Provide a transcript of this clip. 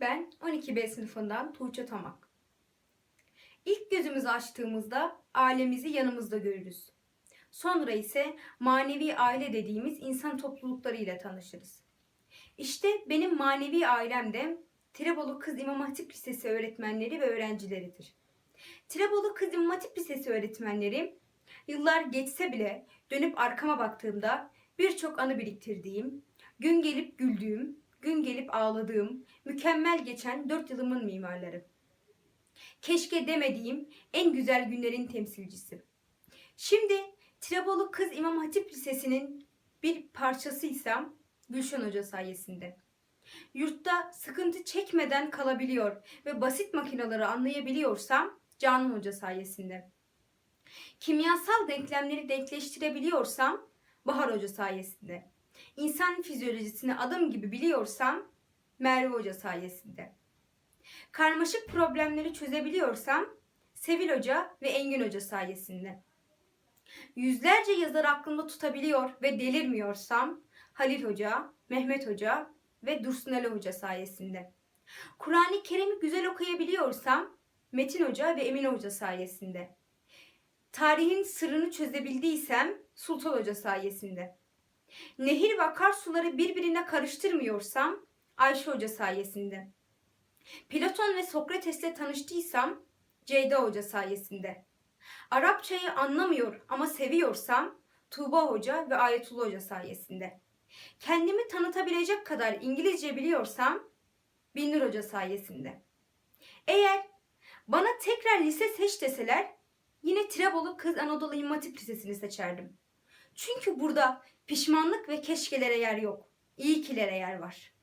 Ben 12B sınıfından Tuğçe Tamak. İlk gözümüzü açtığımızda ailemizi yanımızda görürüz. Sonra ise manevi aile dediğimiz insan toplulukları ile tanışırız. İşte benim manevi ailem de Tirebolu Kız İmam Hatip Lisesi öğretmenleri ve öğrencileridir. Tirebolu Kız İmam Hatip Lisesi öğretmenleri yıllar geçse bile dönüp arkama baktığımda birçok anı biriktirdiğim, gün gelip güldüğüm, gün gelip ağladığım, mükemmel geçen dört yılımın mimarları. Keşke demediğim en güzel günlerin temsilcisi. Şimdi Tirebolu Kız İmam Hatip Lisesi'nin bir parçasıysam Gülşen Hoca sayesinde. Yurtta sıkıntı çekmeden kalabiliyor ve basit makinaları anlayabiliyorsam Canan Hoca sayesinde. Kimyasal denklemleri denkleştirebiliyorsam Bahar Hoca sayesinde. İnsan fizyolojisini adım gibi biliyorsam Merve Hoca sayesinde. Karmaşık problemleri çözebiliyorsam Sevil Hoca ve Engin Hoca sayesinde. Yüzlerce yazar aklımda tutabiliyor ve delirmiyorsam Halil Hoca, Mehmet Hoca ve Dursun Ali Hoca sayesinde. Kur'an-ı Kerim'i güzel okuyabiliyorsam Metin Hoca ve Emine Hoca sayesinde. Tarihin sırrını çözebildiysem Sultan Hoca sayesinde. Nehir ve akarsuları birbirine karıştırmıyorsam Ayşe Hoca sayesinde. Platon ve Sokrates'le tanıştıysam Ceyda Hoca sayesinde. Arapçayı anlamıyor ama seviyorsam Tuğba Hoca ve Ayetullah Hoca sayesinde. Kendimi tanıtabilecek kadar İngilizce biliyorsam Binur Hoca sayesinde. Eğer bana tekrar lise seç deseler yine Tirebolu Kız Anadolu İmam Hatip Lisesi'ni seçerdim. Çünkü burada pişmanlık ve keşkelere yer yok. İyi kilere yer var.